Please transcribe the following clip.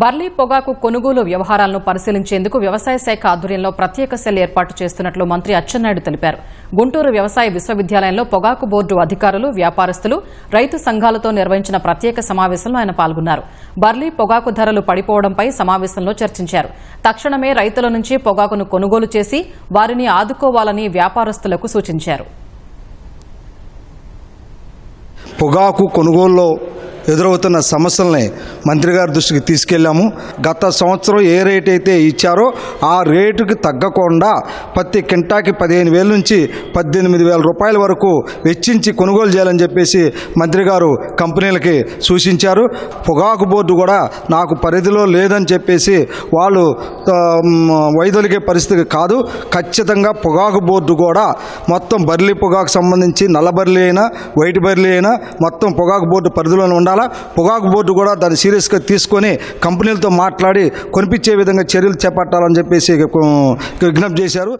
Burley పొగాకు కొనుగోలు వ్యవహారాలను పరిశీలించేందుకు వ్యవసాయ శాఖ ఆధ్వర్యంలో ప్రత్యేక సెల్ ఏర్పాటు చేస్తున్నట్లు మంత్రి అచ్చెన్నాయుడు తెలిపారు. గుంటూరు వ్యవసాయ విశ్వవిద్యాలయంలో పొగాకు బోర్డు అధికారులు వ్యాపారస్తులు రైతు సంఘాలతో నిర్వహించిన ప్రత్యేక సమావేశంలో ఆయన పాల్గొన్నారు. బర్లీ పొగాకు ధరలు పడిపోవడంపై సమావేశంలో చర్చించారు. తక్షణమే రైతుల నుంచి పొగాకును కొనుగోలు చేసి వారిని ఆదుకోవాలని వ్యాపారస్తులకు సూచించారు. పొగాకు కొనుగోలులో ఎదురవుతున్న సమస్యల్ని మంత్రి గారి దృష్టికి తీసుకెళ్ళాము. గత సంవత్సరం ఏ రేట్ అయితే ఇచ్చారో ఆ రేటుకి తగ్గకుండా ప్రతి కింటాకి పదిహేను వేల నుంచి పద్దెనిమిది వేల రూపాయల వరకు వెచ్చించి కొనుగోలు చేయాలని చెప్పేసి మంత్రి గారు కంపెనీలకి సూచించారు. పొగాకు బోర్డు కూడా నాకు పరిధిలో లేదని చెప్పేసి వాళ్ళు వైదొలిగే పరిస్థితి కాదు. ఖచ్చితంగా పొగాకు బోర్డు కూడా మొత్తం బర్లీ పొగాకు సంబంధించి నల్ల బర్లీ అయినా వైట్ బర్లీ అయినా మొత్తం పొగాకు బోర్డు పరిధిలోనే ఉండాలి. పొగాకు బోర్డు కూడా దాన్ని సీరియస్గా తీసుకొని కంపెనీలతో మాట్లాడి కొనిపించే విధంగా చర్యలు చేపట్టాలని చెప్పేసి విజ్ఞప్తి చేశారు.